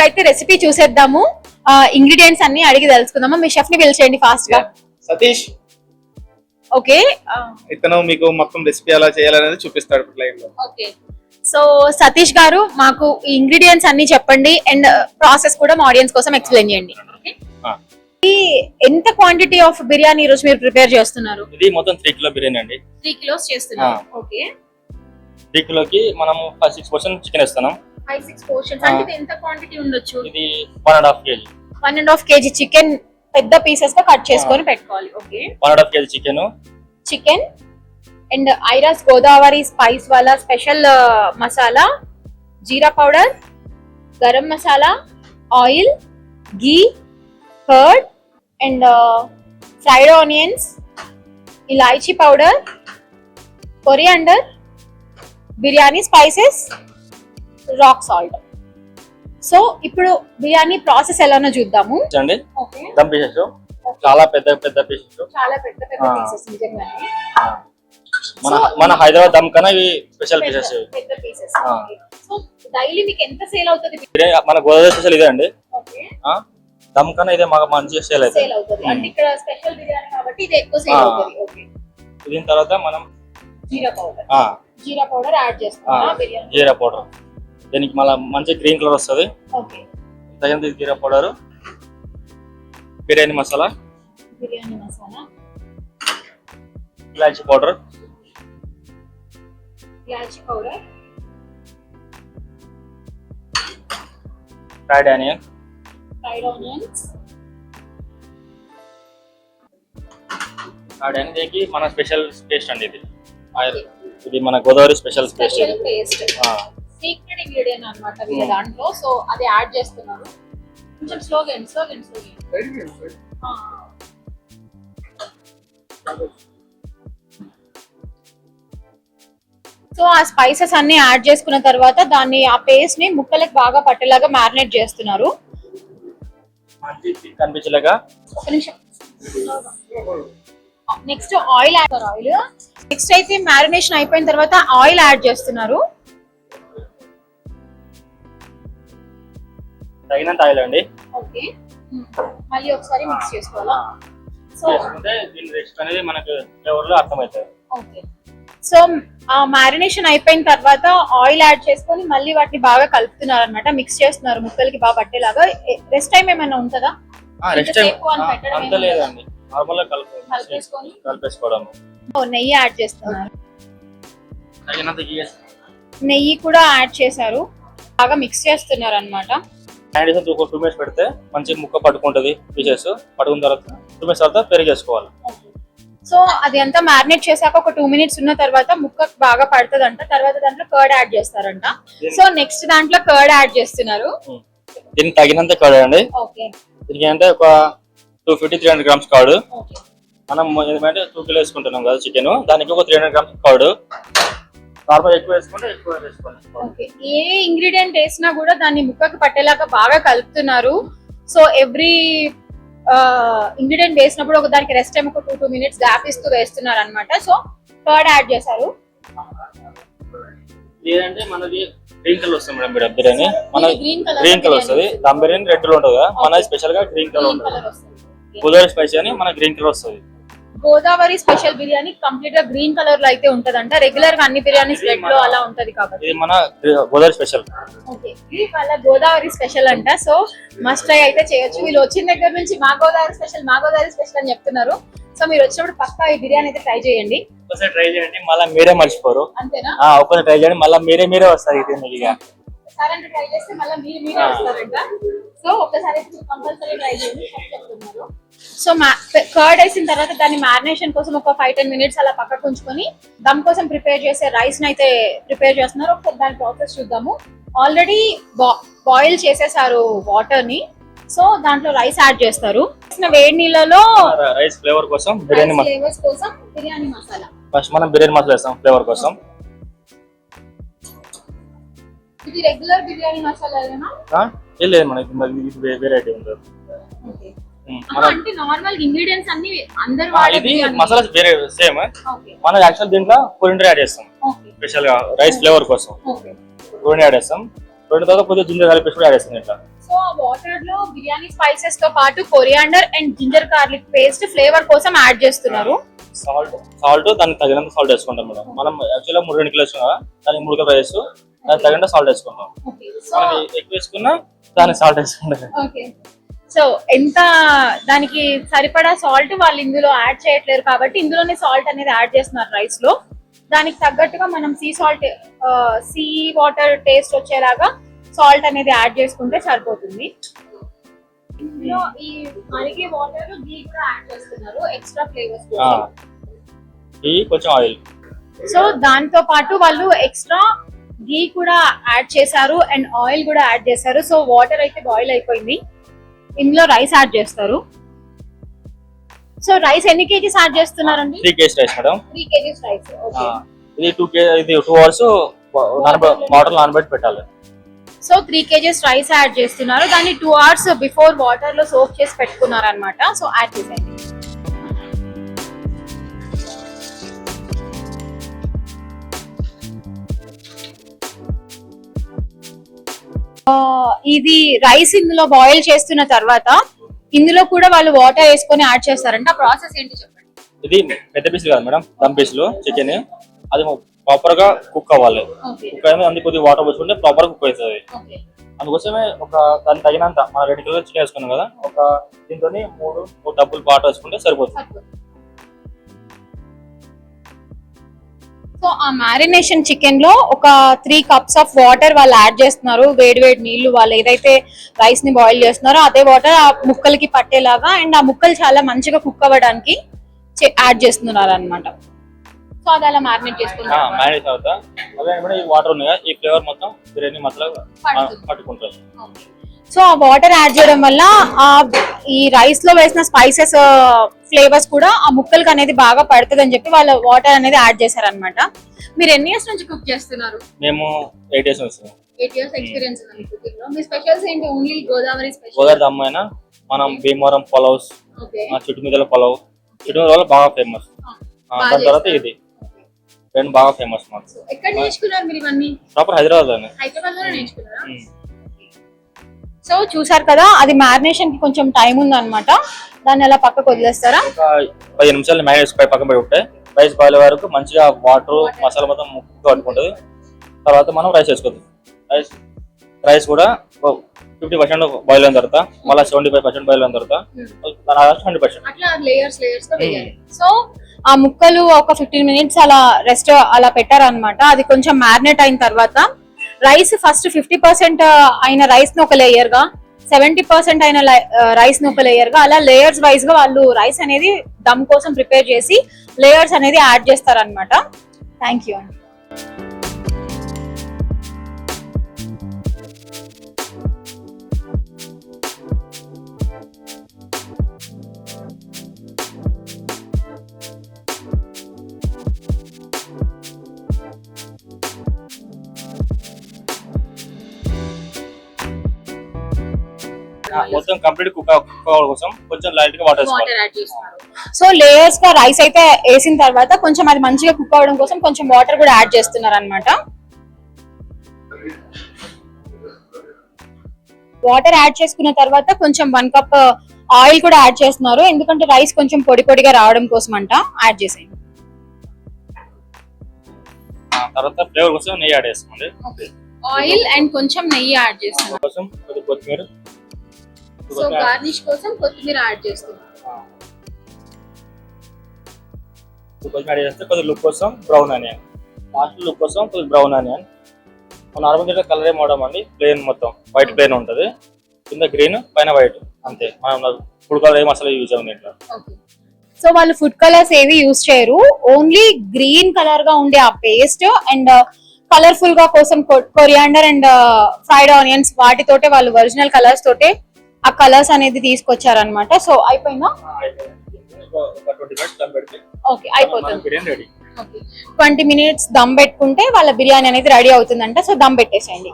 ఇప్పుడైతే రెసిపీ చూసేద్దాము. ఇంగ్రీడియంట్స్ అన్ని అడిగి తెలుసుకుందాము. మీ షెఫ్ని పిలిచేయండి ఫాస్ట్గా. సతీష్. ఓకే ఇతను మీకు మొత్తం రెసిపీ ఎలా చేయాలనేది చూపిస్తాడు లైవ్లో. ఓకే సో సతీష్ గారు మాకు ఈ ఇంగ్రీడియంట్స్ అన్ని చెప్పండి. అండ్ ప్రాసెస్ కూడా మా ఆడియన్స్ కోసం ఎక్స్ప్లెయిన్ చేయండి? ఆ. ఈ ఎంత క్వాంటిటీ ఆఫ్ బిర్యానీ ఈ రోజు మీరు ప్రిపేర్ చేస్తున్నారు? ఇది మొత్తం త్రీ కిలో బిర్యానీ అండి. త్రీ కిలోస్ చేస్తున్నారు. ఓకే త్రీ కిలోకి ఫైవ్ సిక్స్ పర్సెంట్ చికెన్ ఇస్తున్నాం ఫైవ్ సిక్స్ పోర్షన్స్. అంటే ఇది ఎంత క్వాంటిటీ ఉండొచ్చు? ఇది one and half KG one and half KG chicken పెద్ద పీసెస్గా కట్ చేసుకొని పెట్టుకోవాలి. Okay one and half KG chicken chicken and ఐరాస్ Godavari spice వాళ్ళ special masala jeera powder garam masala oil ghee curd and fried onions elaichi powder coriander biryani spices rock salt so ఇప్పుడు biryani process ఎలానో చూద్దాము. Okay dum pieces చాలా పెద్ద పెద్ద pieces చాలా పెద్ద పెద్ద ఆ. పీసెస్ నిజంగానే. మన హైదరాబాద్ దమ్ కన్నా ఇవి స్పెషల్ పీసెస్ పెద్ద- పెద్ద పీసెస్ ఆ. సో డైలీ మీకు ఎంత సేల్ అవుతుంది? మన గోదావరి స్పెషల్ ఇదే అండి. ఓకే దమ్ కన్నా ఇదే మాకు మంచిగా సేల్ అవుతుంది సేల్ అవుతుంది. అంటే ఇక్కడ స్పెషల్ బిర్యానీ కాబట్టి ఇది ఎక్కువ సేల్ ఆ. అవుతుంది. ఓకే దీని తర్వాత మనం jeera powder jeera powder add biryani. Jeera powder దీనికి మళ్ళీ మంచి గ్రీన్ కలర్ వస్తుంది. తగినంత jeera powder biryani masala biryani masala. Elaichi powder. Elaichi powder. Fried onion. Fried onions. Fried onion మన స్పెషల్ పేస్ట్ అండి ఇది. ఇది మన గోదావరి స్పెషల్ పేస్ట్ ఇది సీక్రెట్ ఇంగ్రీడియంట్ అన్నమాట వీళ్ళ Hmm. దాంట్లో. సో అది యాడ్ చేస్తున్నారు. కొంచెం స్లోగా స్లోగా స్లోగా సో ఆ స్పైసెస్ అన్ని యాడ్ చేసుకున్న తర్వాత దాన్ని ఆ పేస్ట్ని ముక్కలకు బాగా పట్టేలాగా మ్యారినేట్ చేస్తున్నారు. కనిపించేలాగా? ఒక నిమిషం. Next oil add oil next అయితే మ్యారినేషన్ అయిపోయిన తర్వాత ఆయిల్ యాడ్ చేస్తున్నారు. తగినంత ఆయిల్ అండి. ఓకే. మళ్ళీ ఒకసారి మిక్స్ చేసుకోవాలా? సో చేసుకుంటే దీని రెస్ట్ అనేది మనకు ఫ్లేవర్లో అర్థమవుతుంది. ఓకే. సో ఆ మ్యారినేషన్ అయిపోయిన తర్వాత ఆయిల్ యాడ్ చేసుకొని మళ్ళీ వాటిని బాగా కలుపుతున్నారు అనమాట మిక్స్ చేస్తున్నారు ముక్కలకి బాగా పట్టేలాగా. రెస్ట్ టైం ఏమైనా ఉంటుందా? రెస్ట్ అంత లేదండి. నార్మల్గా? కలిపేసుకోవడం. ఓ, నెయ్యి యాడ్ చేస్తున్నారు. తగినంత నెయ్యి కూడా యాడ్ చేశారు. బాగా మిక్స్ చేస్తున్నారు అనమాట nine days two two minutes పెడితే మంచి ముక్క పట్టుకుంటది పీసెస్ పట్టుకున్న తర్వాత టూ మినిట్స్ తర్వాత పెరిగేసుకోవాలి సో అది అంతా మ్యారినేట్ చేశాక ఒక టూ మినిట్స్ ఉన్న తర్వాత ముక్క బాగా పడుతుందంట. తర్వాత దాంట్లో కర్డ్ యాడ్ చేస్తారంట. సో నెక్స్ట్ దాంట్లో కర్డ్ యాడ్ చేస్తున్నారు. దీనికి తగినంత కాడు అండి. దీనికి అంటే ఒక two fifty three hundred grams okay మనం ఎందుకంటే టూ కిలో వేసుకుంటున్నాం కదా చికెన్ దానికి ఒక త్రీ హండ్రెడ్ గ్రామ్స్ కాడు నార్మల్ ఎక్కువ వేసుకుంటే ఎక్కువ వేసుకోండి. ఓకే. ఏ ఇంగ్రీడియంట్ వేసినా కూడా దాన్ని ముక్కకి పట్టేలాగా బాగా కలుపుతున్నారు. సో ఎవ్రీ ఇంగ్రీడియంట్ వేసినప్పుడు ఒక దానికి రెస్ట్ టైం ఒక టూ టూ మినిట్స్ గ్యాప్ ఇస్తూ వేస్తున్నారు అనమాట సో కర్డ్ యాడ్ చేశారు. లేదంటే మనది గ్రీన్ కలర్ వస్తుంది మేడం బిర్యానీ మన గ్రీన్ కలర్ వస్తుంది. దమ్ బిర్యానీ రెడ్లో ఉంటుంది కదా మన స్పెషల్గా గ్రీన్ కలర్ ఉంటుంది. గోదావరి స్పైసీ అని మన గ్రీన్ కలర్ వస్తుంది. గోదావరి స్పెషల్ బిర్యానీ కంప్లీట్గా గ్రీన్ కలర్లో అయితే ఉంటదంట. రెగ్యులర్గా అన్ని బిర్యానీస్ రెడ్లో అలా ఉంటది కాబట్టి. ఇది మన గోదావరి స్పెషల్. ఓకే. ఇది వాళ్ళ గోదావరి స్పెషల్ అంట. సో మస్ట్ ట్రై అయితే చేయొచ్చు. వీళ్ళు వచ్చిన దగ్గర నుంచి మా గోదావరి స్పెషల్ మా గోదావరి స్పెషల్ అని చెప్తున్నారు. సో మీరు వచ్చినప్పుడు పక్కా ఈ బిర్యానీ అయితే ట్రై చేయండి. ఒకసారి ట్రై చేయండి. మళ్ళీ మీరే మర్చిపోరు. అంతేనా? ఒకసారి ట్రై చేయండి. మళ్ళీ మీరే మీరే వస్తారు ఇది మీకు ట్రై చేస్తే మళ్ళీ మీరు మీరే వస్తారంట. సో ఒకసారి కంపల్సరీ ట్రై చేయండి. సో కర్డ్ వేసిన తర్వాత దాన్ని మ్యారినేషన్ కోసం ఒక ఫైవ్ టెన్ మినిట్స్ అలా పక్కకు ఉంచుకొని దమ్ కోసం ప్రిపేర్ చేసే రైస్ని అయితే ప్రిపేర్ చేస్తున్నారు ఒకసారి దాని ప్రాసెస్ చూద్దాము. ఆల్రెడీ బాయిల్ చేసేసారు వాటర్ని. సో దాంట్లో రైస్ యాడ్ చేస్తారు. వేడి నీళ్ళలో రైస్ ఫ్లేవర్ కోసం బిర్యానీ మసాలా ఫ్లేవర్స్ కోసం బిర్యానీ మసాలా. ఫస్ట్ మనం బిర్యానీ మసాలా వేస్తాం ఫ్లేవర్ కోసం. ఇది రెగ్యులర్ బిర్యానీ మసాలా లేదు మనకి వెరైటీ ఉంటుంది. అంటే నార్మల్ ఇంగ్రీడియంట్స్ అన్ని అందరు ఆ, వాడే ఇది బిర్యానీ. మసాలా వేరే సేమ్ మనం యాక్చువల్ దీంట్లో కొరిండర్ యాడ్ చేస్తాం. స్పెషల్గా రైస్ ఫ్లేవర్ కోసం. కొరిండర్ యాడ్ చేస్తాం. రెండు తర్వాత కొద్దిగా జింజర్ కలిపేసి కూడా యాడ్ చేస్తాను ఇట్లా సో వాటర్లో బిర్యానీ స్పైసెస్తో పాటు coriander and ginger garlic paste flavour కోసం యాడ్ చేస్తున్నారు. సాల్ట్ సాల్ట్ దానికి తగినంత సాల్ట్ వేసుకుంటాం మేడం మనం యాక్చువల్గా మూడు రెండు కిలో వేసుకున్నా కదా, దానికి మూడు కిలో రైస్ దానికి తగినంత సాల్ట్ వేసుకుంటాం. మనం ఎక్కువ వేసుకున్నా దానికి సాల్ట్ వేసుకుంటాం. సో ఎంత దానికి సరిపడా సాల్ట్ వాళ్ళు ఇందులో యాడ్ చేయట్లేరు కాబట్టి ఇందులోనే సాల్ట్ అనేది యాడ్ చేస్తున్నారు రైస్లో. దానికి తగ్గట్టుగా మనం sea salt sea water taste వచ్చేలాగా సాల్ట్ అనేది యాడ్ చేసుకుంటే సరిపోతుంది. ఇందులో ఈ మరిగే వాటర్ గీ కూడా యాడ్ చేస్తున్నారు ఎక్స్ట్రా ఫ్లేవర్స్ కొంచెం ఆయిల్ సో దాంతో పాటు వాళ్ళు ఎక్స్ట్రా గీ కూడా యాడ్ చేశారు అండ్ ఆయిల్ కూడా యాడ్ చేశారు. సో వాటర్ అయితే బాయిల్ అయిపోయింది. ఇందులో రైస్ యాడ్ చేస్తారు. సో రైస్ ఎన్ని కేజీస్ యాడ్ చేస్తున్నారండి? Three KG rice madam. Three KGs rice ఇది టూ కే ఇది టూ అవర్స్ వాటర్ నానబెట్టి పెట్టాలి. So three KGs rice add చేస్తున్నారు. దాన్ని టూ అవర్స్ బిఫోర్ వాటర్లో సోక్ చేసి పెట్టుకున్నారు అనమాట సో యాడ్ చేసేయండి. ఇది రైస్ ఇందులో బాయిల్ చేస్తున్న తర్వాత ఇందులో కూడా వాళ్ళు వాటర్ వేసుకొని యాడ్ చేస్తారంట. ప్రాసెస్ ఏంటి చెప్పండి? ఇది పెద్ద పీసులు కాదు మేడం. దమ్ పీసులు చికెన్ అది ప్రాపర్గా కుక్ అవ్వాలి. కుక్ అయిన అందుకు కొద్దిగా వాటర్ పోసుకుంటే ప్రాపర్ కుక్ అవుతుంది. అందుకోసమే ఒక దానికి తగినంత మన రెండు కిలో చికెన్ వేసుకున్నాం కదా ఒక దీంతో మూడు మూడు డబ్బులు వాటర్ వేసుకుంటే సరిపోతుంది. సో ఆ మ్యారినేషన్ చికెన్లో ఒక త్రీ కప్స్ ఆఫ్ వాటర్ వాళ్ళు యాడ్ చేస్తున్నారు. వేడి వేడి నీళ్ళు వాళ్ళు ఏదైతే రైస్ని బాయిల్ చేస్తున్నారో అదే వాటర్ ఆ ముక్కలకి పట్టేలాగా అండ్ ఆ ముక్కలు చాలా మంచిగా కుక్ అవ్వడానికి యాడ్ చేస్తున్నారు అనమాట సో అది అలా మ్యారినేట్ చేసుకున్నారు మ్యారేజ్ అవుతా. అదే మేడం ఈ వాటర్ ఉన్నాయి? కదా, ఈ ఫ్లేవర్ మొత్తం బిర్యానీ మసాలా పడుతుంది. పట్టుకుంటుంది సో ఆ వాటర్ యాడ్ చేయడం వల్ల ఆ ఈ రైస్లో వేసిన స్పైసెస్ ఫ్లేవర్స్ కూడా ఆ ముక్కలకి అనేది బాగా పడుతుంది అని చెప్పి వాళ్ళ వాటర్ అనేది యాడ్ చేశారనమాట మీరు ఎన్ని ఇయర్స్ నుంచి కుక్ చేస్తున్నారు? మేము ఎయిట్ వస్తుంది ఎయిట్ ఇయర్స్ ఎక్స్పీరియన్స్ ఉంది కుకింగ్లో. మీ స్పెషల్స్ ఏంటి? ఓన్లీ గోదావరి స్పెషల్ గోదావరి దమ్ అయినా మనం భీమవరం పలావ్స్ చుట్టుమిదల పలావ్ చుట్టుమిదల బాగా ఫేమస్ దాని తర్వాత. ఇది. రెండు బాగా ఫేమస్ మాకు. ఎక్కడ నేర్చుకున్నారు మీరు ఇవన్నీ? ప్రాపర్ హైదరాబాద్లోనే హైదరాబాద్లో నేర్చుకున్నారా. సో చూసారు కదా అది మ్యారినేషన్కి కొంచెం టైం ఉంది అనమాట దాన్ని అలా పక్కకు వదిలేస్తారా? పదిహేను నిమిషాలు మ్యారినేట్ పై పక్కన పెట్టి ఉంటే రైస్ బాయిల్ వరకు మంచిగా వాటర్ మసాలా మొత్తం ముక్కు పట్టుకుంటుంది తర్వాత మనం రైస్ వేసుకోవచ్చు రైస్ రైస్ కూడా ఫిఫ్టీ పర్సెంట్ బాయిల్ అయిన తర్వాత మళ్ళీ సెవెంటీ ఫైవ్ పర్సెంట్ బాయిల్ అయిన తర్వాత హండ్రెడ్ పర్సెంట్. సో ఆ ముక్కలు ఒక ఫిఫ్టీన్ మినిట్స్ అలా రెస్ట్ అలా పెట్టారనమాట అది కొంచెం మ్యారినేట్ అయిన తర్వాత రైస్ ఫస్ట్ ఫిఫ్టీ పర్సెంట్ అయిన రైస్ను ఒక లేయర్గా సెవెంటీ పర్సెంట్ అయిన రైస్ uh, ను ఒక లేయర్గా అలా లేయర్స్ వైజ్గా వాళ్ళు రైస్ అనేది దమ్ కోసం ప్రిపేర్ చేసి లేయర్స్ అనేది యాడ్ చేస్తారనమాట థ్యాంక్ యూ అండి మొత్తం కంప్లీట్ కుక్ కోసం కొంచెం లైట్గా వాటర్ వేసుకోవాలి. వాటర్ యాడ్ చేస్తున్నారు. సో లేయర్స్గా రైస్ అయితే వేసిన తర్వాత కొంచెం అది మంచిగా కుక్ అవ్వడం కోసం కొంచెం వాటర్ కూడా యాడ్ చేస్తున్నారు అనమాట వాటర్ యాడ్ చేసుకున్న తర్వాత కొంచెం వన్ కప్ ఆయిల్ కూడా యాడ్ చేస్తున్నారు. ఎందుకంటే రైస్ కొంచెం పొడి పొడిగా రావడం కోసం అంట యాడ్ చేసేయండి తర్వాత ఫ్లేవర్ కోసం నెయ్యి యాడ్ చేసుకోండి. ఆయిల్ అండ్ కొంచెం నెయ్యి యాడ్ చేస్తున్నారు. కోసం కొద్దిగా కొత్తిమీర. సో గార్నిష్ కోసం కొత్తిమీర యాడ్ చేస్తున్నారు కొద్దిగా యాడ్ చేస్తే కొద్దిగా లుక్ కోసం బ్రౌన్ ఆనియన్ లాస్ట్ లుక్ కోసం కొద్దిగా బ్రౌన్ ఆనియన్ నార్మల్ దీంట్లో కలర్ ఏం అవడం అండి? ప్లేన్ మొత్తం. వైట్ ప్లేన్ ఉంటుంది. కింద గ్రీన్ పైన వైట్ అంతే. మనం ఫుడ్ కలర్ ఏం అసలు యూజ్ అవ్వదు దీంట్లో. సో వాళ్ళు ఫుడ్ కలర్స్ ఏవి యూజ్ చేయరు. ఓన్లీ గ్రీన్ కలర్గా ఉండే ఆ పేస్ట్ అండ్ కలర్ఫుల్గా కోసం కొరియాండర్ అండ్ ఫ్రైడ్ ఆనియన్స్ వాటితోటే వాళ్ళు ఒరిజినల్ కలర్స్ తోటే ఆ కలర్స్ అనేది తీసుకొచ్చారనమాట సో అయిపోయిందా? ఓకే అయిపోతుంది. ట్వంటీ మినిట్స్ దమ్ పెట్టుకుంటే వాళ్ళ బిర్యానీ అనేది రెడీ అవుతుందంట. సో దమ్ పెట్టేసేయండి.